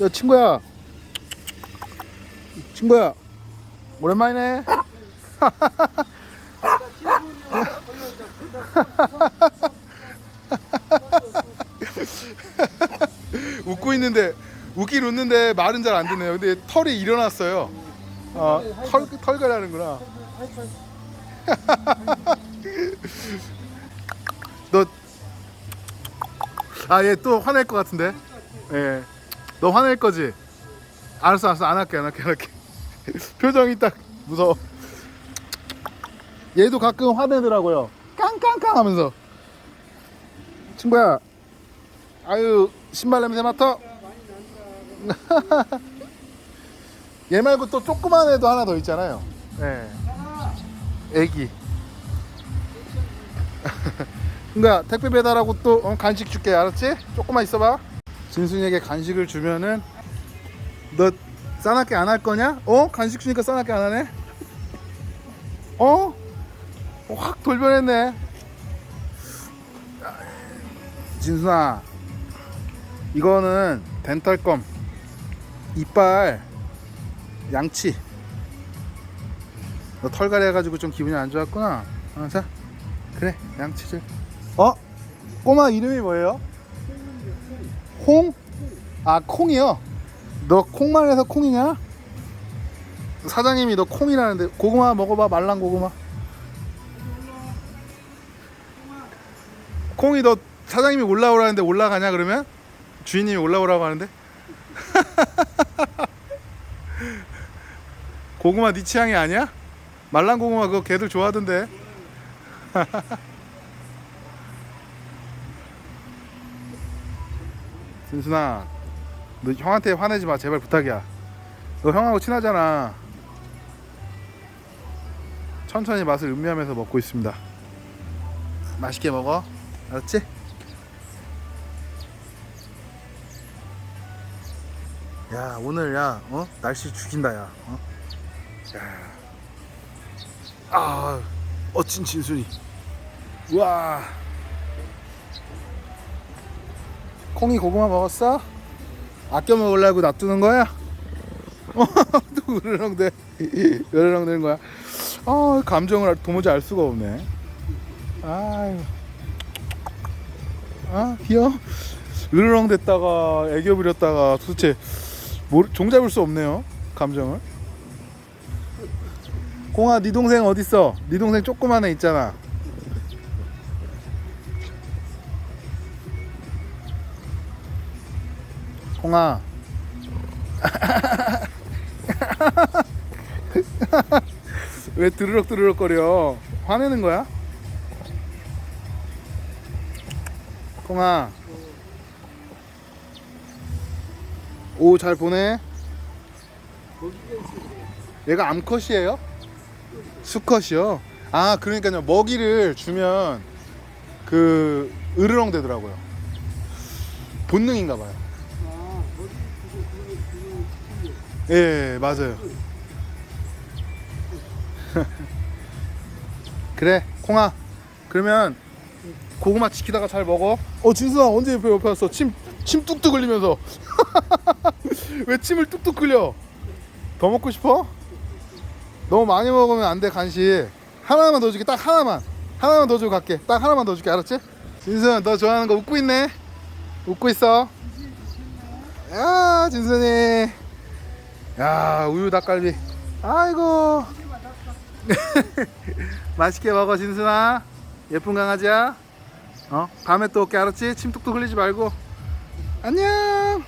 야 친구야. 친구야 오랜만이네. 웃고 있는데 웃긴 웃는데 말은 잘 안 듣네요. 근데 털이 일어났어요. 어, 털, 털갈하는구나. 너 아 얘 또 화낼 것 같은데? 예. 너 화낼 거지? 알았어 알았어. 안 할게 안 할게 안 할게. 표정이 딱 무서워. 얘도 가끔 화내더라고요. 깡깡깡 하면서. 친구야 아유 신발 냄새 맡아. 얘 말고 또 조그만 애도 하나 더 있잖아요. 예 애기. 친구야 택배 배달하고 또 어, 간식 줄게. 알았지? 조금만 있어봐 진순이에게 간식을 주면은 너 싸납게 안 할 거냐? 어? 간식 주니까 싸납게 안 하네? 어? 어, 확 돌변했네 진순아 이거는 덴탈검 이빨 양치 너 털갈이 해가지고 좀 기분이 안 좋았구나 어, 자 그래 양치 좀 어? 꼬마 이름이 뭐예요? 콩? 아 콩이요? 너 콩만 해서 콩이냐? 사장님이 너 콩이라는데 고구마 먹어봐 말랑 고구마 콩이 너 사장님이 올라오라는데 올라가냐 그러면? 주인님이 올라오라고 하는데? 고구마 네 취향이 아니야? 말랑 고구마 그거 걔들 좋아하던데 진순아 너 형한테 화내지 마 제발 부탁이야 너 형하고 친하잖아 천천히 맛을 음미하면서 먹고 있습니다 맛있게 먹어 알았지? 야 오늘 야 어? 날씨 죽인다 야 어? 야. 아 어찐 진순이 우와 콩이 고구마 먹었어? 아껴 먹으려고 놔두는 거야? 어, 또 으르렁대 으르렁 되는 거야. 아 감정을 도무지 알 수가 없네. 아유. 아 귀여워. 으르렁 됐다가 애교 부렸다가 도대체 모, 종잡을 수 없네요 감정을. 공아 네 동생 어딨어? 네 동생 조그만 애 있잖아 홍아. 왜 드르륵 드르륵 거려? 화내는 거야? 콩아. 오 잘 보네 얘가 암컷이에요? 수컷이요? 아 그러니까요. 먹이를 주면 그 으르렁 되더라고요. 본능인가 봐요 예, 맞아요. 그래, 콩아. 그러면 고구마 지키다가 잘 먹어. 어, 진수아 언제 옆에 옆에 왔어? 침, 침 뚝뚝 흘리면서. 왜 침을 뚝뚝 흘려? 더 먹고 싶어? 너무 많이 먹으면 안 돼, 간식. 하나만 더 줄게, 딱 하나만. 하나만 더 주고 갈게. 딱 하나만 더 줄게, 알았지? 진수야, 너 좋아하는 거 웃고 있네. 웃고 있어. 야, 진순이. 야 우유 닭갈비. 아이고. 맛있게 먹어 진순아. 예쁜 강아지야. 어? 다음에 또 올게 알았지? 침 뚝뚝 흘리지 말고. 안녕